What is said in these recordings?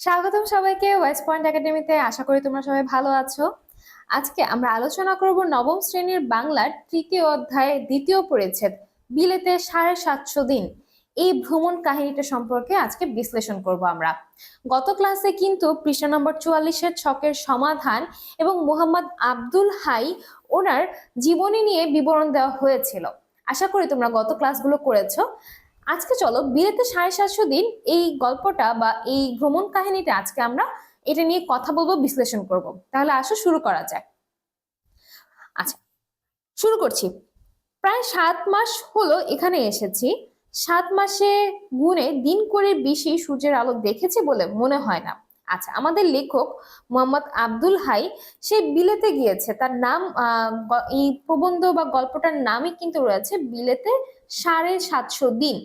স্বাগতম সবাইকে West point একাডেমিতে আশা করি তোমরা সবাই ভালো আছো। আজকে আমরা আলোচনা করব নবম শ্রেণির বাংলার তৃতীয় অধ্যায়ে দ্বিতীয় পরিচ্ছেদ, বিলেতে সাড়ে সাতশো দিন। এই ভ্রমণ কাহিনীটা সম্পর্কে আজকে বিশ্লেষণ করব আমরা। গত ক্লাসে কিন্তু পৃষ্ঠা নম্বর চুয়াল্লিশের ছকের সমাধান এবং মোহাম্মদ আব্দুল হাই ওনার জীবনী নিয়ে বিবরণ দেওয়া হয়েছিল। আশা করি তোমরা গত ক্লাসগুলো করেছ। আজকে চলো বিয়েতে সাড়ে সাতশো দিন এই গল্পটা বা এই ভ্রমণ কাহিনীটা আজকে আমরা এটা নিয়ে কথা বলব, বিশ্লেষণ করব। তাহলে আসো শুরু করা যাক। আচ্ছা শুরু করছি। প্রায় সাত মাস হলো এখানে এসেছি। সাত মাসে গুনে দিন করে বেশি সূর্যের আলো দেখেছে বলে মনে হয় না। আচ্ছা আমাদের লেখক মোহাম্মদ আব্দুল হাই, সে বিলেতে গিয়েছে। তার নাম এই প্রবন্ধ বা গল্পটার নামই কিন্তু রয়েছে বিলেতে সাড়ে সাতশো দিন।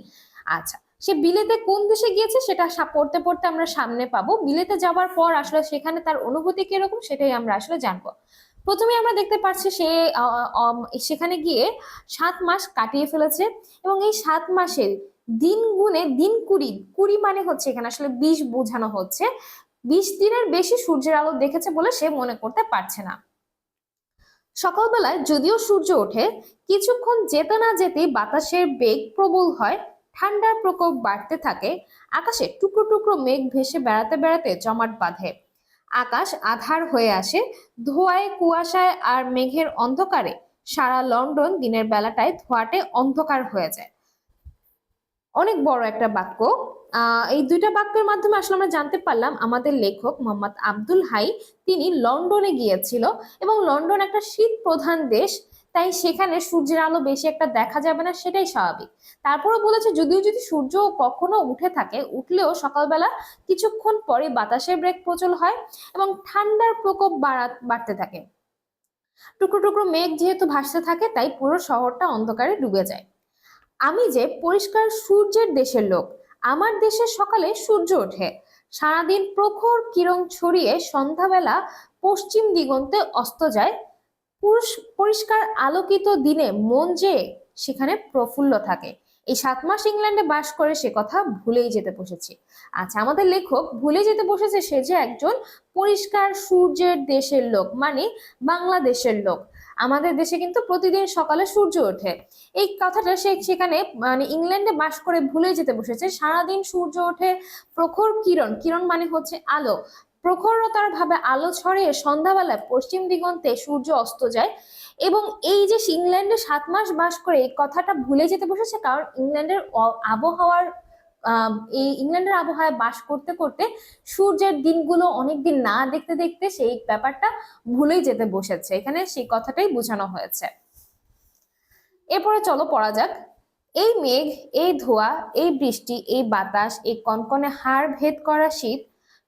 আচ্ছা সে বিলেতে কোন দেশে গিয়েছে সেটা পড়তে পড়তে আমরা সামনে পাবো। বিলেতে যাওয়ার পর আসলে সেখানে তার অনুভূতি কীরকম সেটাই আমরা আসলে জানব। প্রথমে আমরা দেখতে পাচ্ছি সে সেখানে গিয়ে সাত মাস কাটিয়ে ফেলেছে এবং এই সাত মাসের দিন গুণে দিন কুড়ি কুড়ি মানে হচ্ছে এখানে আসলে বিশ বোঝানো হচ্ছে। বিশ দিনের বেশি সূর্যের আলো দেখেছে বলে সে মনে করতে পারছে না। সকালবেলায় যদিও সূর্য ওঠে, কিছুক্ষণ যেতে না যেতেই বাতাসের বেগ প্রবল হয়, ঠান্ডার প্রকোপ বাড়তে থাকে, আকাশে টুকরো টুকরো মেঘ ভেসে বেড়াতে বেড়াতে জমাট বাঁধে। আকাশ আধার হয়ে আসে, ধোঁয়ায়, কুয়াশায় আর মেঘের অন্ধকারে। সারা লন্ডন দিনের বেলাটায় ধোঁয়াটে অন্ধকার হয়ে যায়। অনেক বড় একটা বাক্য এই দুইটা বাক্যের মাধ্যমে আসলে আমরা জানতে পারলাম আমাদের লেখক মোহাম্মদ আব্দুল হাই, তিনি লন্ডনে গিয়েছিল এবং লন্ডন একটা শীত প্রধান দেশ, তাই সেখানে সূর্যের আলো বেশি একটা দেখা যাবে না, সেটাই স্বাভাবিক। তারপরেও বলেছে, যদিও যদি সূর্য কখনো উঠে থাকে, উঠলেও সকালবেলা কিছুক্ষণ পরে বাতাসের ব্রেক প্রচল হয় এবং ঠান্ডার প্রকোপ বাড়া- বাড়তে থাকে। টুকরো টুকরো মেঘ যেহেতু ভাসতে থাকে, তাই পুরো শহরটা অন্ধকারে ডুবে যায়। আমি যে পরিষ্কার সূর্যের দেশের লোক আমার দেশের সকালে সূর্য ওঠে। সারাদিন প্রখর কিরণ ছড়িয়ে সন্ধ্যাবেলা পশ্চিম দিগন্তে অস্ত যায়। পুরুষ- পরিষ্কার আলোকিত দিনে মন যে সেখানে প্রফুল্ল থাকে। এই সাত মাস ইংল্যান্ডে বাস করে সে কথা ভুলেই যেতে বসেছি। আচ্ছা আমাদের লেখক ভুলে যেতে বসেছে সে যে একজন পরিষ্কার সূর্যের দেশের লোক মানে বাংলাদেশের লোক। আমাদের দেশে কিন্তু প্রতিদিন সকালে সূর্য ওঠে। এই কথাটা সে সেখানে মানে ইংল্যান্ডে বাস করে ভুলে যেতে বসেছে। সারাদিন সূর্য ওঠে প্রখর কিরণ। কিরণ মানে হচ্ছে আলো। প্রখরতার ভাবে আলো ছড়িয়ে সন্ধ্যাবেলায় পশ্চিম দিগন্তে সূর্য অস্ত যায় এবং এই যে ইংল্যান্ডে সাত মাস বাস করে এই কথাটা ভুলে যেতে বসেছে, কারণ ইংল্যান্ডের আবহাওয়ার এই ইংল্যান্ডের আবহাওয়ায় বাস করতে করতে সূর্যের দিনগুলো অনেকদিন না দেখতে দেখতে সেই ব্যাপারটা ভুলেই যেতে বসেছে। এখানে সেই কথাটাই বোঝানো হয়েছে। এরপরে চলো পড়া যাক। এই মেঘ, এই ধোঁয়া, এই বৃষ্টি, এই বাতাস, এই কনকনে হাড় ভেদ করা শীত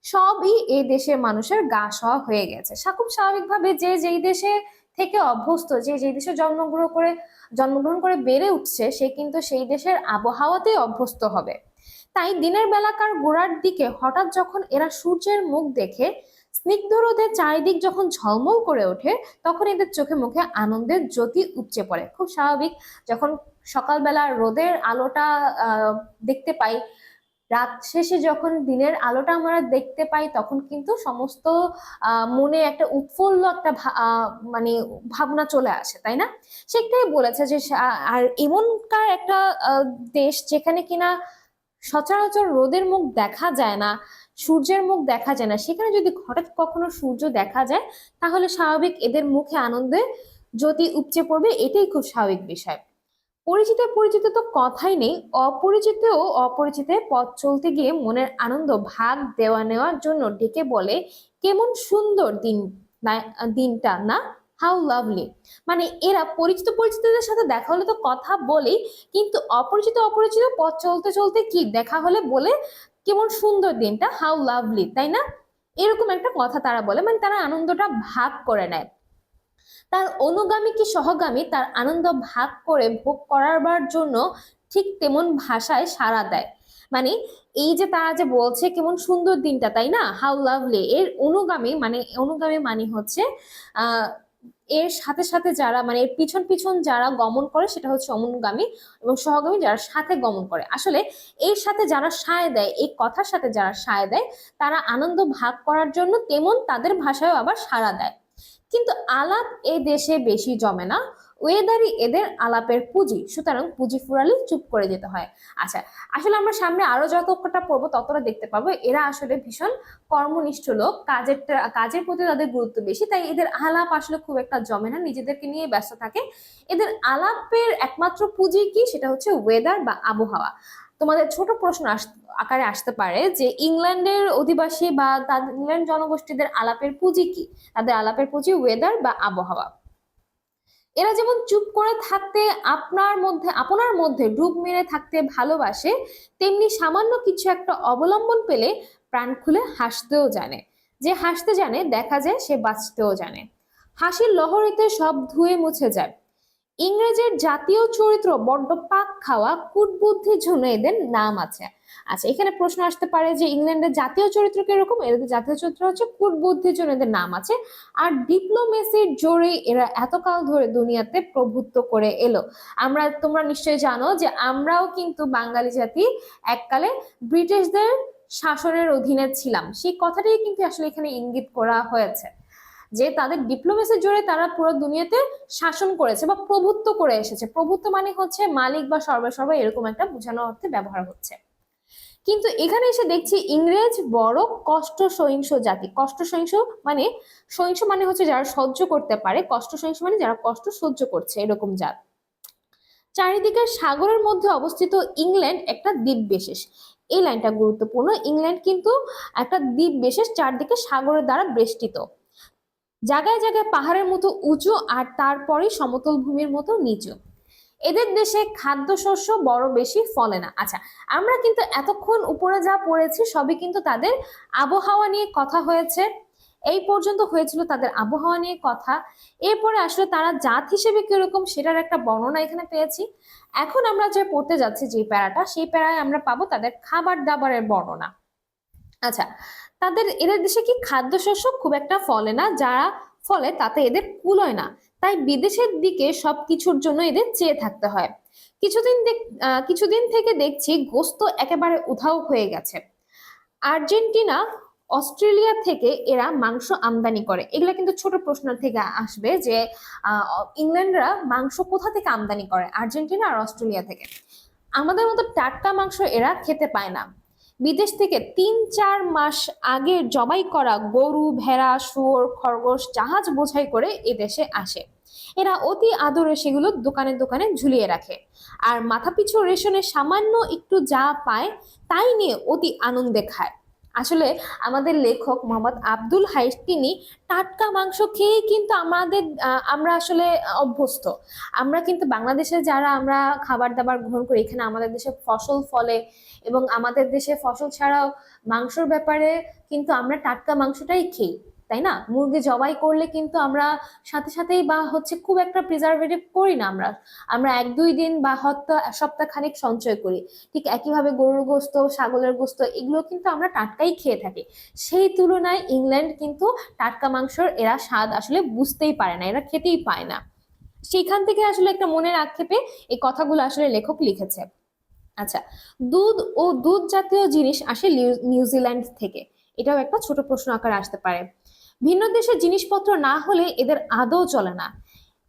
সবই এই দেশের মানুষের গা সওয়া হয়ে গেছে। খুব স্বাভাবিকভাবে যে যেই দেশে থেকে অভ্যস্ত, যে যেই দেশে জন্মগ্রহণ করে জন্মগ্রহণ করে বেড়ে উঠছে, সে কিন্তু সেই দেশের আবহাওয়াতেই অভ্যস্ত হবে। তাই দিনের বেলাকার গোড়ার দিকে হঠাৎ যখন এরা সূর্যের মুখ দেখে, স্নিগ্ধ রোদে চারিদিক যখন ঝলমল করে ওঠে, তখন এদের চোখে মুখে আনন্দের জ্যোতি উপচে পড়ে। খুব স্বাভাবিক, যখন সকালবেলা রোদের আলোটা দেখতে পাই, রাত শেষে যখন দিনের আলোটা আমরা দেখতে পাই, তখন কিন্তু সমস্ত মনে একটা উৎফুল্ল একটা মানে ভাবনা চলে আসে, তাই না? সেটাই বলেছে যে আর এমনকার একটা দেশ যেখানে কিনা সচরাচর রোদের মুখ দেখা যায় না, সূর্যের মুখ দেখা যায় না। সেখানে যদি হঠাৎ কখনো সূর্য দেখা যায়, তাহলে স্বাভাবিক এদের মুখে আনন্দে জ্যোতি উপচে পড়বে, এটাই খুব স্বাভাবিক বিষয়। পরিচিত পরিচিত তো কথাই নেই, অপরিচিত ও অপরিচিতের পথ চলতে গিয়ে মনের আনন্দ ভাগ দেওয়া নেওয়ার জন্য ডেকে বলে, কেমন সুন্দর দিন দিনটা, না? হাউ লাভলি মানে এরা পরিচিত পরিচিতদের সাথে দেখা হলে তো কথা বলেই, কিন্তু অপরিচিত অপরিচিত পথ চলতে চলতে কি? দেখা হলে বলে, কেমন সুন্দর দিনটা হাউ লাভলি তাই না? এরকম একটা কথা তারা বলে মানে তারা আনন্দটা ভাগ করে নেয়। তার অনুগামী কি সহগামী, তার আনন্দ ভাগ করে ভোগ করাবার জন্য ঠিক তেমন ভাষায় সাড়া দেয়। মানে এই যে তারা যে বলছে, কেমন সুন্দর দিনটা, তাই না? হাউ লাভলি এর অনুগামী মানে অনুগামী মানে হচ্ছে এর সাথে সাথে যারা মানে এর পিছন পিছন যারা গমন করে সেটা হচ্ছে অমনগামী এবং সহগামী যারা সাথে গমন করে। আসলে এর সাথে যারা সায় দেয়, এই কথার সাথে যারা সায় দেয়, তারা আনন্দ ভাগ করার জন্য তেমন তাদের ভাষায় আবার সাড়া দেয়। কিন্তু আলাপ এ দেশে বেশি জমে না। ওয়েদারই এদের আলাপের পুঁজি, সুতরাং পুঁজি ফুরালে চুপ করে যেতে হয়। আচ্ছা আসলে আমরা সামনে আরও যতটা পড়ব ততটা দেখতে পাবো। এরা আসলে ভীষণ কর্মনিষ্ঠ লোক, কাজের কাজের প্রতি তাদের গুরুত্ব বেশি, তাই এদের আলাপ আসলে খুব একটা জমে না, নিজেদেরকে নিয়ে ব্যস্ত থাকে। এদের আলাপের একমাত্র পুঁজি কি? সেটা হচ্ছে ওয়েদার বা আবহাওয়া। তোমাদের ছোট প্রশ্ন আকারে আসতে পারে যে ইংল্যান্ডের অধিবাসী বা ইংল্যান্ড জনগোষ্ঠীদের আলাপের পুঁজি কি? তাদের আলাপের পুঁজি ওয়েদার বা আবহাওয়া। এরা যেমন চুপ করে থাকতে আপনার মধ্যে আপনার মধ্যে ডুব মেরে থাকতে ভালোবাসে, তেমনি সামান্য কিছু একটা অবলম্বন পেলে প্রাণ খুলে হাসতেও জানে। যে হাসতে জানে, দেখা যায় সে বাঁচতেও জানে। হাসির লহরিতে সব ধুয়ে মুছে যায়। ইংরেজের জাতীয় চরিত্র বড্ড পাক খাওয়া কুটবুদ্ধির জন্য এদের নাম আছে। আচ্ছা এখানে প্রশ্ন আসতে পারে যে ইংল্যান্ডের জাতীয় চরিত্র কীরকম? এদের জাতীয় চরিত্র হচ্ছে কুটবুদ্ধির জন্য এদের নাম আছে। আর ডিপ্লোমেসির জোরে এরা এতকাল ধরে দুনিয়াতে প্রভুত্ব করে এলো। আমরা, তোমরা নিশ্চয়ই জানো যে আমরাও কিন্তু বাঙালি জাতি। এককালে ব্রিটিশদের শাসনের অধীনে ছিলাম। সেই কথাটাই কিন্তু আসলে এখানে ইঙ্গিত করা হয়েছে। যে তাদের ডিপ্লোমেসির জোরে তারা পুরো দুনিয়াতে শাসন করেছে বা প্রভুত্ব করে এসেছে। প্রভুত্ব মানে হচ্ছে মালিক বা সর্বসর্বা এরকম একটা বোঝানো অর্থে ব্যবহার হচ্ছে। কিন্তু এখানে এসে দেখছি ইংরেজ বড় কষ্ট সহিংস জাতি। কষ্ট সহিংস মানে সহিংস মানে হচ্ছে যারা সহ্য করতে পারে কষ্ট সহিংস মানে যারা কষ্ট সহ্য করছে এরকম জাত। চারিদিকে সাগরের মধ্যে অবস্থিত ইংল্যান্ড একটা দ্বীপ বিশেষ এই লাইনটা গুরুত্বপূর্ণ। ইংল্যান্ড কিন্তু একটা দ্বীপ বিশেষ চারদিকে সাগরের দ্বারা বেষ্টিত। জায়গায় জায়গায় পাহাড়ের মতো উঁচু আর তারপরে সমতল ভূমির মতো নিচু। এদের দেশে খাদ্যশস্য বড় বেশি ফলে না। আচ্ছা আমরা কিন্তু এতক্ষণ উপরে যা পড়েছি সবই কিন্তু তাদের আবহাওয়া নিয়ে কথা হয়েছে। এই পর্যন্ত হয়েছিল তাদের আবহাওয়া নিয়ে কথা। এরপরে আসলে তারা জাত হিসেবে কীরকম সেটার একটা বর্ণনা এখানে পেয়েছি। এখন আমরা যে পড়তে যাচ্ছি যে প্যারাটা, সেই প্যারায় আমরা পাবো তাদের খাবার দাবারের বর্ণনা। আচ্ছা তাদের, এদের দেশে কি খাদ্যশস্য খুব একটা ফলে না? যারা ফলে তাতে এদের কুলোয় না। তাই বিদেশের দিকে সবকিছুর জন্য এদের চেয়ে থাকতে হয়। কিছুদিন কিছুদিন থেকে দেখছি গোস্ত একেবারে উধাও হয়ে গেছে। আর্জেন্টিনা, অস্ট্রেলিয়া থেকে এরা মাংস আমদানি করে। এগুলা কিন্তু ছোট প্রশ্ন থেকে আসবে যে ইংল্যান্ডরা মাংস কোথা থেকে আমদানি করে? আর্জেন্টিনা আর অস্ট্রেলিয়া থেকে। আমাদের মতো টাটকা মাংস এরা খেতে পায় না। বিদেশ থেকে তিন, চার মাস আগে জবাই করা গরু, ভেড়া, শুয়োর, খরগোশ, জাহাজ বোঝাই করে এদেশে আসে। এরা অতি আদরে সেগুলো দোকানে দোকানে ঝুলিয়ে রাখে। আর মাথাপিছু রেশনে সামান্য একটু যা পায়, তাই নিয়ে অতি আনন্দে খায়। আসলে আমাদের লেখক মোহাম্মদ আব্দুল হাইস তিনি টাটকা মাংস খেয়েই কিন্তু আমাদের আমরা আসলে অভ্যস্ত। আমরা কিন্তু বাংলাদেশে যারা আমরা খাবার দাবার গ্রহণ করি, এখানে আমাদের দেশে ফসল ফলে এবং আমাদের দেশে ফসল ছাড়াও মাংসর ব্যাপারে কিন্তু আমরা টাটকা মাংসটাই খেই। তাই না? মুরগি জবাই করলে কিন্তু আমরা সাথে সাথেই বা হচ্ছে খুব একটা প্রিজারভেটিভ করি না আমরা। আমরা এক, দুই দিন বা হয়তো সপ্তাহ খানিক সঞ্চয় করি। ঠিক একইভাবে গরুর গোস্ত, ছাগলের গোস্ত, এগুলো কিন্তু আমরা টাটকাই খেয়ে থাকি। সেই তুলনায় ইংল্যান্ড কিন্তু টাটকা মাংসর এরা স্বাদ আসলে বুঝতেই পারে না, এরা খেতেই পায় না। সেইখান থেকে আসলে একটা মনের আক্ষেপে এই কথাগুলো আসলে লেখক লিখেছে। আচ্ছা দুধ ও দুধ জাতীয় জিনিস আসে নিউজিল্যান্ড থেকে। এটাও একটা ছোট প্রশ্ন আকার আসতে পারে। ভিন্ন দেশের জিনিসপত্র না হলে এদের আদৌ চলে না।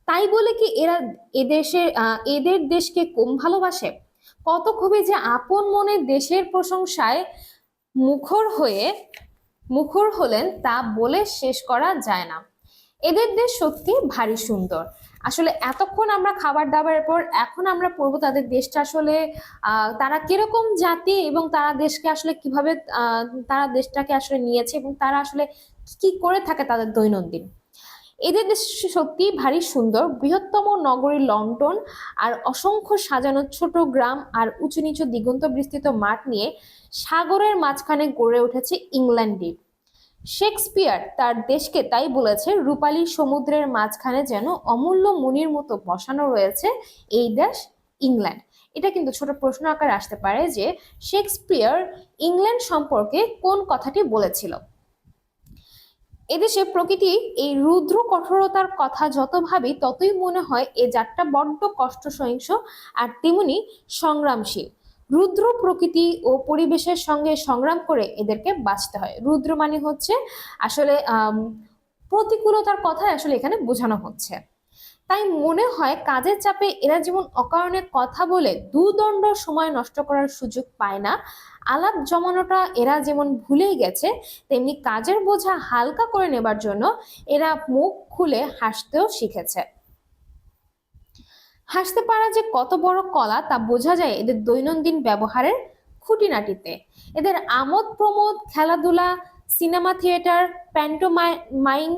তাই বলে কি এরা এদেশের এদের দেশকে কম ভালোবাসে? কত খুবই যে আপন মনে দেশের প্রশংসায় মুখর হয়ে, মুখর হলেন তা বলে শেষ করা যায় না। এদের দেশ সত্যি ভারী সুন্দর। আসলে এতক্ষণ আমরা খাবার দাবারের পর এখন আমরা পড়ব তাদের দেশটা আসলে তারা কীরকম জাতি এবং তারা দেশকে আসলে কীভাবে তারা দেশটাকে আসলে নিয়েছে এবং তারা আসলে কি করে থাকে তাদের দৈনন্দিন? এদের দেশ সত্যি ভারী সুন্দর। বৃহত্তম নগরী লন্ডন আর অসংখ্য সাজানো ছোট গ্রাম আর উঁচু নিচু দিগন্ত বিস্তৃত মাঠ নিয়ে সাগরের মাঝখানে গড়ে উঠেছে ইংল্যান্ড শেক্সপিয়ার তার দেশকে তাই বলেছে, রূপালী সমুদ্রের মাঝখানে যেন অমূল্য মুনির মতো বসানো রয়েছে এই দেশ ইংল্যান্ড। এটা কিন্তু ছোট প্রশ্ন আকারে আসতে পারে যে শেক্সপিয়ার ইংল্যান্ড সম্পর্কে কোন কথাটি বলেছিল। এদেশে প্রকৃতি এই রুদ্র কঠোরতার কথা যত ভাবি, ততই মনে হয় এ যাত্রা বড্ড কষ্ট সহিংস আর তেমনি সংগ্রামশীল। রুদ্র প্রকৃতি ও পরিবেশের সঙ্গে সংগ্রাম করে এদেরকে বাঁচতে হয়। রুদ্র মানে হচ্ছে আসলে প্রতিকূলতার কথা আসলে এখানে বোঝানো হচ্ছে। তাই মনে হয় কাজের চাপে এরা যেমন অকারণে কথা বলে দুদণ্ড সময় নষ্ট করার সুযোগ পায় না, আলাপ জমানোটা এরা যেমন ভুলেই গেছে, তেমনি কাজের বোঝা হালকা করে নেবার জন্য এরা মুখ খুলে হাসতেও শিখেছে। হাসতে পারা যে কত বড় কলা তা বোঝা যায় এদের দৈনন্দিন ব্যবহারের খুঁটিনাটিতে। এদের আমোদ প্রমোদ খেলাধুলা, সিনেমা থিয়েটার প্যান্টোমাইন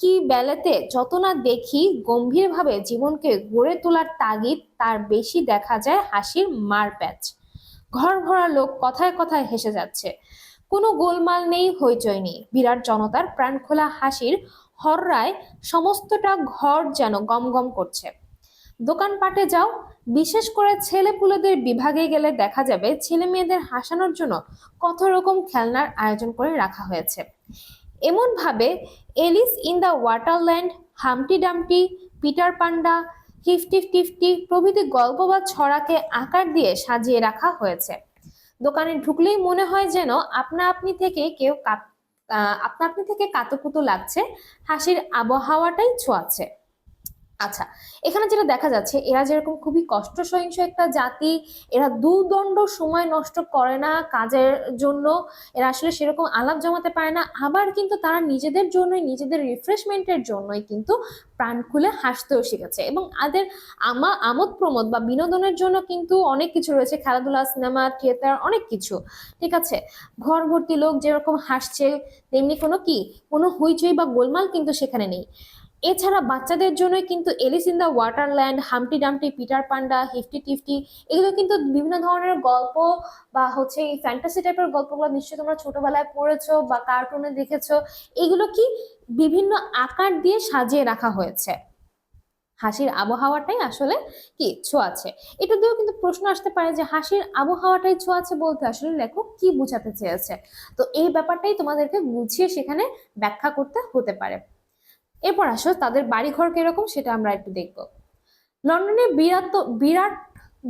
কি বেলাতে যত না দেখি গম্ভীরভাবে জীবনকে গড়ে তোলার তাগিদ, তার বেশি দেখা যায় হাসির মার প্যাচ। ঘর ভরা লোক কথায় কথায় হেসে যাচ্ছে। কোনো গোলমাল নেই, হইচই নেই। বিরাট জনতার প্রাণখোলা হাসির হররায় সমস্তটা ঘর যেন গমগম করছে। দোকানপাটে যাও, বিশেষ করে ছেলেপুলেদের বিভাগে গেলে দেখা যাবে ছেলে মেয়েদের হাসানোর জন্য কত রকম খেলনার আয়োজন করে রাখা হয়েছে। এমন ভাবে Alice in the Waterland Humpty Dumpty Peter Panda Hifty Tifty প্রভৃতি গল্প বা ছড়াকে আকার দিয়ে সাজিয়ে রাখা হয়েছে। দোকানে ঢুকলেই মনে হয় যেন আপনা আপনি থেকে কেউ আপনা আপনি থেকে কাতুকুতু লাগছে, হাসির আবহাওয়াটাই ছোঁয়াচ্ছে। আচ্ছা এখানে যেটা দেখা যাচ্ছে, এরা যেরকম খুবই কষ্ট সহিংস একটা জাতি, এরা দুদণ্ড সময় নষ্ট করে না কাজের জন্য, এরা আসলে সেরকম আলাপ জমাতে পারে না, আবার কিন্তু তারা নিজেদের জন্যই, নিজেদের রিফ্রেশমেন্টের জন্যই কিন্তু প্রাণ খুলে হাসতেও শিখেছে এবং তাদের আমা, আমোদ প্রমোদ বা বিনোদনের জন্য কিন্তু অনেক কিছু রয়েছে, খেলাধুলা, সিনেমা থিয়েটার অনেক কিছু, ঠিক আছে? ঘর ভর্তি লোক যেরকম হাসছে, তেমনি কোনো কি? কোনো হইচই বা গোলমাল কিন্তু সেখানে নেই। এছাড়া বাচ্চাদের জন্যই কিন্তু Alice in the Waterland Humpty Dumpty Peter Panda Hifty Tifty এগুলো কিন্তু বিভিন্ন ধরনের গল্প বা হচ্ছে এই ফ্যান্টাসি টাইপের গল্পগুলো নিশ্চয়ই তোমরা ছোটবেলায় পড়েছো বা কার্টুনে দেখেছ। এগুলো কি বিভিন্ন আকার দিয়ে সাজিয়ে রাখা হয়েছে। হাসির আবহাওয়াটাই আসলে কি ছোঁয়াছে এটা দিয়েও কিন্তু প্রশ্ন আসতে পারে যে হাসির আবহাওয়াটাই ছোঁয়াছে বলতে আসলে লেখক কি বোঝাতে চেয়েছে। তো এই ব্যাপারটাই তোমাদেরকে বুঝিয়ে সেখানে ব্যাখ্যা করতে হতে পারে। এরপর আসো, তাদের বাড়িঘর কীরকম সেটা আমরা একটু দেখব। লন্ডনের বিরাট বিরাট,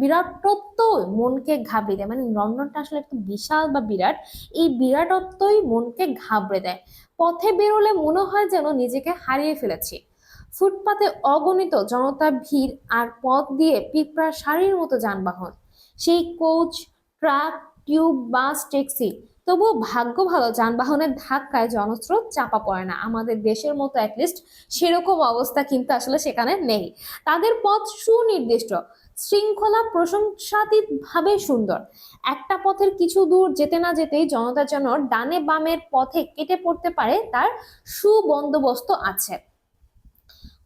বিরাটত্ব মনকে ঘাবড়ে দেয়। মানে লন্ডনটা আসলে একটা বিশাল বা বিরাট, এই বিরাটত্বই মনকে ঘাবড়ে দেয়। পথে বেরোলে মনে হয় যেন নিজেকে হারিয়ে ফেলেছি। ফুটপাতে অগণিত জনতা ভিড় আর পথ দিয়ে পিঁপড়ার সারির মতো যানবাহন। সেই coach truck tube bus taxi তবুও ভাগ্য ভালো, যানবাহনের ধাক্কায় জনস্রোত চাপা পড়ে না। আমাদের দেশের মতো অ্যাটলিস্ট সেরকম অবস্থা কিন্তু আসলে সেখানে নেই। তাদের পথ সুনির্দিষ্ট, শৃঙ্খলা প্রশংসাতীত ভাবে সুন্দর। একটা পথের কিছু দূর যেতে না যেতেই জনতা যেন ডানে বামের পথে কেটে পড়তে পারে তার সুবন্দোবস্ত আছে।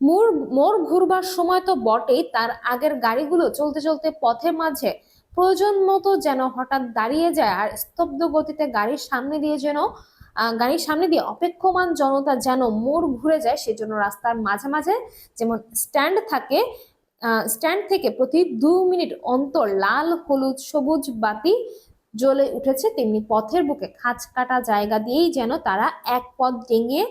মোড় মোড় ঘুরবার সময় তো বটেই, তার আগের গাড়িগুলো চলতে চলতে পথের মাঝে প্রয়োজন মতো যেন হঠাৎ দাঁড়িয়ে যায় আর স্তব্ধ গতিতে গাড়ির সামনে দিয়ে যেন গাড়ির সামনে দিয়ে অপেক্ষমান জনতা যেন মোড় ঘুরে যায়, সেজন্য রাস্তার মাঝে মাঝে যেমন স্ট্যান্ড থাকে স্ট্যান্ড থেকে প্রতি দু মিনিট অন্তর লাল, হলুদ, সবুজ বাতি জ্বলে উঠেছে, তেমনি পথের বুকে খাঁচ কাটা জায়গা দিয়েই যেন তারা এক পথ ডিঙিয়ে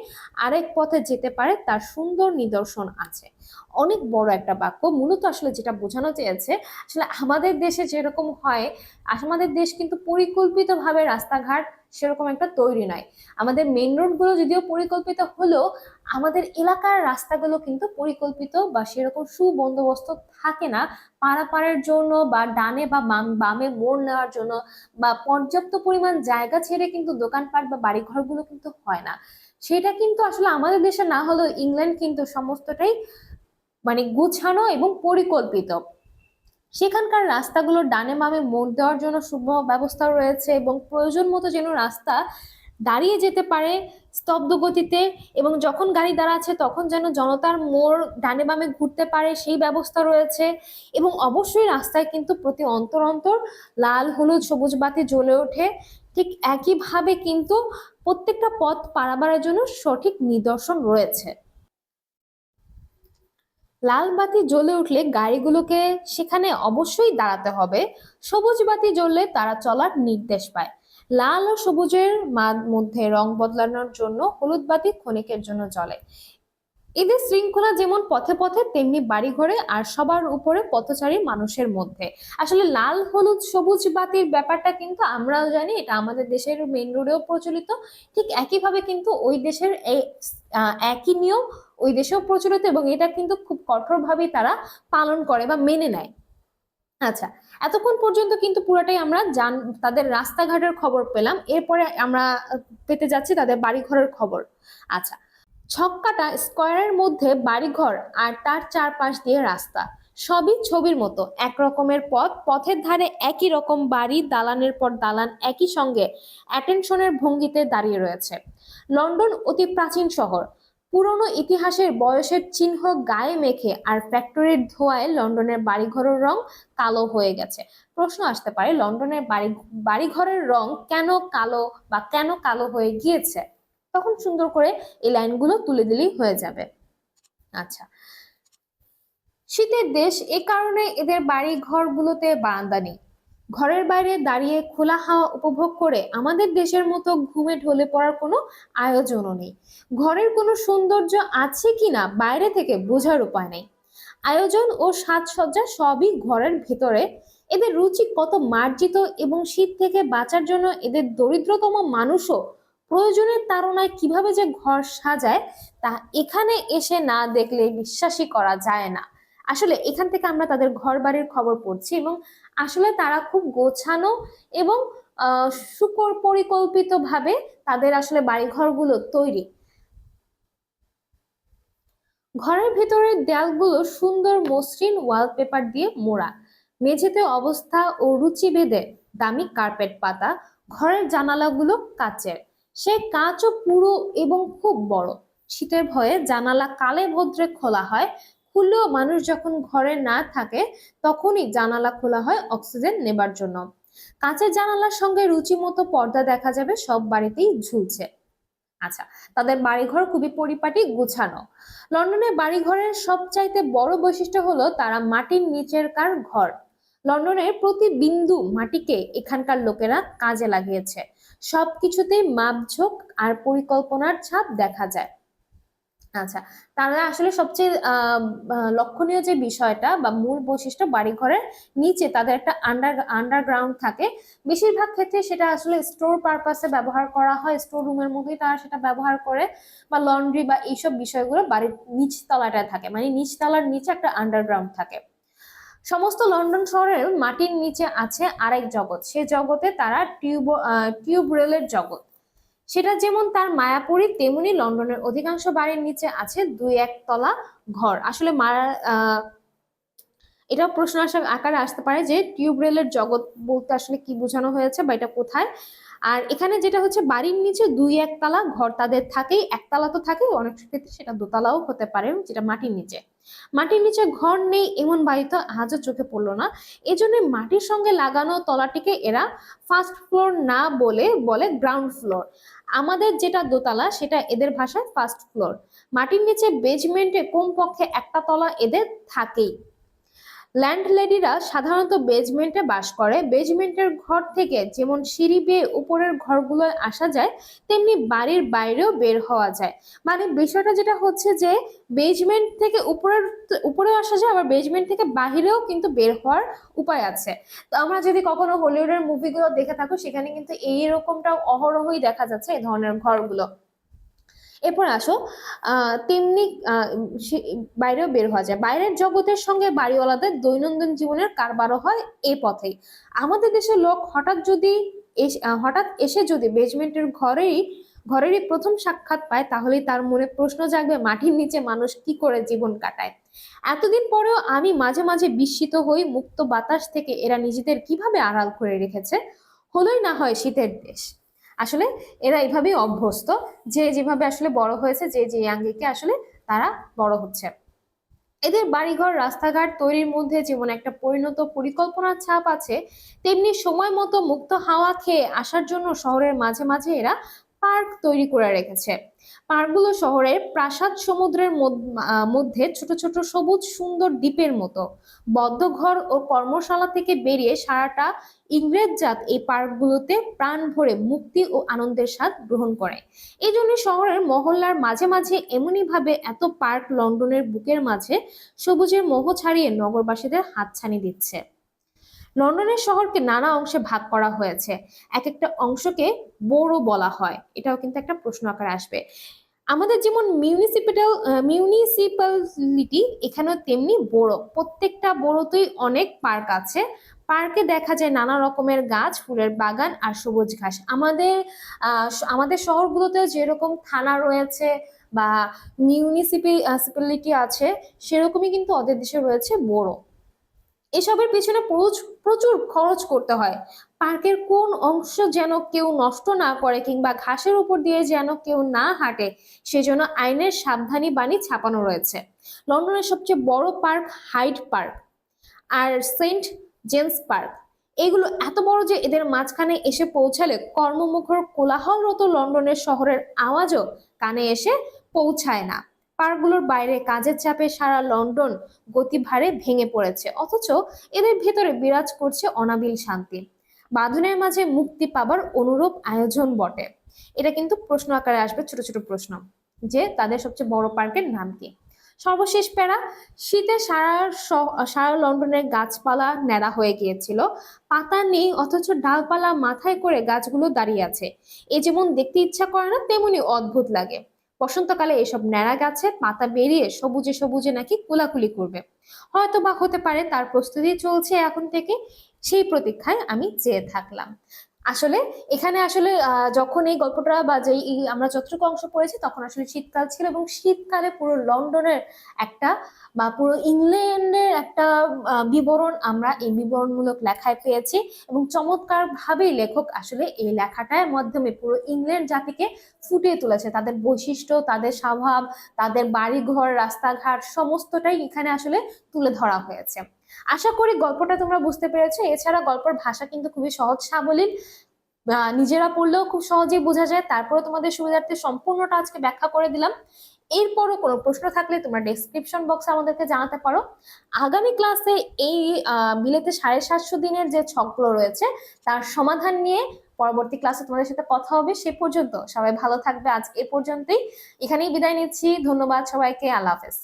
আরেক পথে যেতে পারে, তার সুন্দর নিদর্শন আছে। অনেক বড় একটা বাক্য। মূলত আসলে যেটা বোঝানো চেয়েছে, আসলে আমাদের দেশে যেরকম হয়, আমাদের দেশ কিন্তু পরিকল্পিতভাবে রাস্তাঘাট সেরকম একটা তৈরি নয়। আমাদের মেন রোডগুলো যদিও পরিকল্পিত হলেও, আমাদের এলাকার রাস্তাগুলো কিন্তু পরিকল্পিত বা সেরকম সুবন্দোবস্ত থাকে না। পারাপারের জন্য বা ডানে বা বাম- মোড় নেওয়ার জন্য বা পর্যাপ্ত পরিমাণ জায়গা ছেড়ে কিন্তু দোকানপাট বা বাড়িঘরগুলো কিন্তু হয় না। সেটা কিন্তু আসলে আমাদের দেশে না হলেও ইংল্যান্ড কিন্তু সমস্তটাই মানে গুছানো এবং পরিকল্পিত। সেখানকার রাস্তাগুলো ডানে মামে মোড় দেওয়ার জন্য শুভ ব্যবস্থা রয়েছে এবং প্রয়োজন মতো যেন রাস্তা দাঁড়িয়ে যেতে পারে স্তব্ধ গতিতে এবং যখন গাড়ি দাঁড়াচ্ছে তখন যেন জনতার মোড় ডানে বামে ঘুরতে পারে সেই ব্যবস্থা রয়েছে এবং অবশ্যই রাস্তায় কিন্তু প্রতি অন্তর অন্তর লাল, হলুদ, সবুজ বাতি জ্বলে ওঠে। ঠিক একইভাবে কিন্তু প্রত্যেকটা পথ পারাবারের জন্য সঠিক নিদর্শন রয়েছে। লাল বাতি জ্বলে উঠলে গাড়িগুলোকে সেখানে অবশ্যই দাঁড়াতে হবে। সবুজ বাতি জ্বললে তারা চলার নির্দেশ পায়। লাল ও সবুজের মধ্যে রং বদলানোর জন্য হলুদ বাতি ক্ষণিকের জন্য জ্বলে। এদের শৃঙ্খলা যেমন পথে পথে, তেমনি বাড়িঘরে আর সবার উপরে পথচারী মানুষের মধ্যে। আসলে লাল, হলুদ, সবুজ বাতির ব্যাপারটা কিন্তু আমরাও জানি, এটা আমাদের দেশের মেন রোডেও প্রচলিত। ঠিক একইভাবে কিন্তু ওই দেশের এই একই নিয়ম ওই দেশেও প্রচলিত এবং এটা কিন্তু খুব কঠোরভাবেই তারা পালন করে বা মেনে নেয়। আচ্ছা এতক্ষণ পর্যন্ত কিন্তু পুরোটাই আমরা জান, তাদের রাস্তাঘাটের খবর পেলাম। এরপরে আমরা পেতে যাচ্ছি তাদের বাড়িঘরের খবর। আচ্ছা ছক্কাটা স্কোয়ারের মধ্যে বাড়িঘর আর তার চারপাশ দিয়ে রাস্তা। সবই ছবির মতো এক রকমের পথ, পথের ধারে একই রকম বাড়ি, দালানের পর দালান একই সঙ্গে অ্যাটেনশনের ভঙ্গিতে দাঁড়িয়ে রয়েছে। লন্ডন অতি প্রাচীন শহর পুরনো ইতিহাসের বয়সের চিহ্ন গায়ে মেখে আর ফ্যাক্টরির ধোঁয়ায় লন্ডনের বাড়িঘরের রং কালো হয়ে গেছে। প্রশ্ন আসতে পারে, লন্ডনের বাড়ি, বাড়িঘরের রং কেন কালো বা কেন কালো হয়ে গিয়েছে? তখন সুন্দর করে এই লাইনগুলো তুলে দিলেই হয়ে যাবে। আচ্ছা। শীতের দেশ, এ কারণে এদের বাড়ি ঘরগুলোতে বারান্দা নেই। ঘরের বাইরে দাঁড়িয়ে খোলা হাওয়া উপভোগ করে আমাদের দেশের মতো ঘুমে ঢলে পড়ার কোনো আয়োজনও নেই। ঘরের কোনো সৌন্দর্য আছে কিনা বাইরে থেকে বোঝার উপায় নেই। আয়োজন ও সাজসজ্জা সবই ঘরের ভেতরে। এদের রুচি কত মার্জিত এবং শীত থেকে বাঁচার জন্য এদের দরিদ্রতম মানুষও প্রয়োজনের তাড়নায় কীভাবে যে ঘর সাজায়, তা এখানে এসে না দেখলে বিশ্বাসই করা যায় না। আসলে এখান থেকে আমরা তাদের ঘর বাড়ির খবর পড়ছি এবং আসলে তারা খুব গোছানো এবং সুকর পরিকল্পিত ভাবে তাদের আসলে বাড়িঘরগুলো তৈরি। ঘরের ভেতরের দেয়ালগুলো সুন্দর মসৃণ ওয়ালপেপার দিয়ে মোড়া। মেঝেতে অবস্থা ও রুচি ভেদে দামি কার্পেট পাতা, ঘরের জানালাগুলো কাচের। সে কাঁচও পুরো এবং খুব বড়। শীতের ভয়ে জানালা কালে ভদ্রে খোলা হয় খুললেও মানুষ যখন ঘরে না থাকে, তখনই জানালা খোলা হয় অক্সিজেন নেবার জন্য। কাঁচের জানালার সঙ্গে রুচি মতো পর্দা দেখা যাবে, সব বাড়িতেই ঝুলছে। আচ্ছা তাদের বাড়িঘর খুবই পরিপাটি, গুছানো। লন্ডনে বাড়িঘরের সবচাইতে বড় বৈশিষ্ট্য হলো তারা মাটির নিচের কার ঘর। লন্ডনের প্রতি বিন্দু মাটিকে এখানকার লোকেরা কাজে লাগিয়েছে। সবকিছুতেই মাপঝোঁক আর পরিকল্পনার ছাপ দেখা যায়। আচ্ছা তারা আসলে সবচেয়ে লক্ষণীয় যে বিষয়টা বা মূল বৈশিষ্ট্য বাড়িঘরের নিচে তাদের একটা আন্ডার আন্ডারগ্রাউন্ড থাকে, বেশিরভাগ ক্ষেত্রে সেটা আসলে স্টোর পারপাসে ব্যবহার করা হয় স্টোর রুমের মধ্যেই তারা সেটা ব্যবহার করে বা লন্ড্রি বা এইসব বিষয়গুলো বাড়ির নিচ তলাটায় থাকে মানে নিচ তলার নিচে একটা আন্ডারগ্রাউন্ড থাকে। সমস্ত লন্ডন শহরের মাটির নিচে আছে আরেক জগৎ, সে জগতে তারা টিউব টিউব রেলের জগৎ। সেটা যেমন তার মায়াপুরী, তেমনি লন্ডনের অধিকাংশ বাড়ির নিচে আছে দুই এক তলা ঘর। আসলে মারা এটাও প্রশ্ন আসার আকারে আসতে পারে যে টিউব রেলের জগৎ বলতে আসলে কি বোঝানো হয়েছে বা এটা কোথায়? আর এখানে যেটা হচ্ছে বাড়ির নিচে দুই একতলা ঘর তাদের থাকেই, একতলা তো থাকেই, অনেক ক্ষেত্রে সেটা দোতলাও হতে পারে, যেটা মাটির নিচে। মাটির নিচে ঘর নেই, এমন বাড়িতে আজও চোখে পড়ল না। এজন্য মাটির সঙ্গে লাগানো তলাটিকে এরা ফার্স্ট ফ্লোর না বলে বলে গ্রাউন্ড ফ্লোর আমাদের যেটা দোতলা, সেটা এদের ভাষায় ফার্স্ট ফ্লোর মাটির নিচে বেজমেন্টে কমপক্ষে একটা তলা এদের থাকেই। ল্যান্ডলেডিরা সাধারণত বেজমেন্টে বাস করে। বেজমেন্টের ঘর থেকে যেমন সিঁড়ি বেয়ে উপরের ঘরগুলোয় আসা যায়, তেমনি বাড়ির বাইরেও বের হওয়া যায়। মানে বিষয়টা যেটা হচ্ছে যে বেজমেন্ট থেকে উপরের উপরেও আসা যায়, আবার বেজমেন্ট থেকে বাহিরেও কিন্তু বের হওয়ার উপায় আছে। তো আমরা যদি কখনো হলিউডের মুভিগুলো দেখে থাকো, সেখানে কিন্তু এই রকমটাও অহরহই দেখা যাচ্ছে এই ধরনের ঘরগুলো। এরপর আসো। তেমনি বাইরেও বের হওয়া যায়। বাইরের জগতের সঙ্গে বাড়িওয়ালাদের দৈনন্দিন জীবনের কারবারও হয় এ পথেই। আমাদের দেশের লোক হঠাৎ যদি হঠাৎ এসে যদি বেজমেন্টের ঘরেই, ঘরেরই প্রথম সাক্ষাৎ পায়, তাহলেই তার মনে প্রশ্ন জাগবে, মাটির নিচে মানুষ কি করে জীবন কাটায়? এতদিন পরেও আমি মাঝে মাঝে বিস্মিত হই, মুক্ত বাতাস থেকে এরা নিজেদের কীভাবে আড়াল করে রেখেছে? হলোই না হয় শীতের দেশ। আসলে এরা এভাবেই অভ্যস্ত, যে যেভাবে আসলে বড় হয়েছে, যে যে আঙ্গিকে আসলে তারা বড় হচ্ছে। এদের বাড়িঘর, রাস্তাঘাট তৈরির মধ্যে যেমন একটা পরিণত পরিকল্পনার ছাপ আছে, তেমনি সময় মতো মুক্ত হাওয়া খেয়ে আসার জন্য শহরের মাঝে মাঝে এরা পার্ক তৈরি করে রেখেছে। পার্কগুলো শহরের প্রাসাদ সমুদ্রের মধ্য- ছোট ছোট সবুজ সুন্দর দ্বীপের মতো। বদ্ধ ঘর ও কর্মশালা থেকে বেরিয়ে সারাটা ইংরেজ জাত এই পার্কগুলোতে প্রাণ ভরে মুক্তি ও আনন্দের স্বাদ গ্রহণ করে। এই জন্য শহরের মহল্লার মাঝে মাঝে এমনই ভাবে এত পার্ক লন্ডনের বুকের মাঝে সবুজের মোহ ছাড়িয়ে নগরবাসীদের হাতছানি দিচ্ছে। লন্ডনের শহরকে নানা অংশে ভাগ করা হয়েছে। এক একটা অংশকে বড় বলা হয়। এটাও কিন্তু একটা প্রশ্ন আকারে আসবে। আমাদের যেমন মিউনিসিপ্যাল মিউনিসিপ্যালিটি এখানেও তেমনি বড়। প্রত্যেকটা বড়তেই অনেক পার্ক আছে। পার্কে দেখা যায় নানা রকমের গাছ, ফুলের বাগান আর সবুজ ঘাস। আমাদের আমাদের শহরগুলোতেও যেরকম থানা রয়েছে বা মিউনিসিপ্যালিটি আছে, সেরকমই কিন্তু ওদের দেশে রয়েছে বড়। এসবের পেছনে প্রচুর খরচ করতে হয়। পার্কের কোন অংশ যেন কেউ নষ্ট না করে কিংবা ঘাসের উপর দিয়ে যেন কেউ না হাঁটে, সেজন্য আইনের সাবধানী বাণী ছাপানো রয়েছে। লন্ডনের সবচেয়ে বড় পার্ক হাইড পার্ক আর সেন্ট জেমস পার্ক। এগুলো এত বড় যে এদের মাঝখানে এসে পৌঁছালে কর্মমুখর কোলাহলরত লন্ডনের শহরের আওয়াজও কানে এসে পৌঁছায় না। পার্কগুলোর বাইরে কাজের চাপে সারা লন্ডন গতিভারে ভেঙে পড়েছে। অথচ এদের ভেতরে বিরাজ করছে অনাবিল শান্তি। বাঁধনের মাঝে মুক্তি পাবার অনুরূপ আয়োজন বটে। এটা কিন্তু প্রশ্ন আকারে আসবে, ছোট ছোট প্রশ্ন। যে তাদের সবচেয়ে বড় পার্কের নাম কি? সর্বশেষ প্যারা, শীতে সারা সারা লন্ডনের গাছপালা ন্যাড়া হয়ে গিয়েছিল। পাতা নেই, অথচ ডালপালা মাথায় করে গাছগুলো দাঁড়িয়ে আছে। এ যেমন দেখতে ইচ্ছা করে না, তেমনি অদ্ভুত লাগে। বসন্তকালে এসব ন্যাড়া গাছে পাতা বেরিয়ে সবুজে সবুজে নাকি কুলাকুলি করবে। হয়তো বা হতে পারে তার প্রস্তুতি চলছে এখন থেকে, সেই প্রতীক্ষায় আমি চেয়ে থাকলাম। আসলে এখানে আসলে যখন এই গল্পটা বা যে আমরা যতটুকু অংশ পড়েছি তখন আসলে শীতকাল ছিল এবং শীতকালে পুরো লন্ডনের একটা বা পুরো ইংল্যান্ডের একটা বিবরণ আমরা এই বিবরণমূলক লেখায় পেয়েছি এবং চমৎকার ভাবেই লেখক আসলে এই লেখাটার মাধ্যমে পুরো ইংল্যান্ড জাতিকে ফুটিয়ে তুলেছে। তাদের বৈশিষ্ট্য, তাদের স্বভাব, তাদের বাড়িঘর, রাস্তাঘাট, সমস্তটাই এখানে আসলে তুলে ধরা হয়েছে। আশা করি গল্পটা তোমরা বুঝতে পেরেছ। এছাড়া গল্পের ভাষা কিন্তু খুবই সহজ সাবলীল। নিজেরা পড়লেও খুব সহজেই বোঝা যায়। তারপরে তোমাদের সুবিধার্থে সম্পূর্ণটা আজকে ব্যাখ্যা করে দিলাম। এরপরও কোনো প্রশ্ন থাকলে তোমরা ডেসক্রিপশন বক্সে আমাদেরকে জানাতে পারো। আগামী ক্লাসে এই বিলেতে সাড়ে সাতশো দিনের যে ছকগুলো রয়েছে, তার সমাধান নিয়ে পরবর্তী ক্লাসে তোমাদের সাথে কথা হবে। সে পর্যন্ত সবাই ভালো থাকবে আজ এ পর্যন্তই। এখানেই বিদায় নিচ্ছি। ধন্যবাদ সবাইকে। আল্লাহ হাফেজ।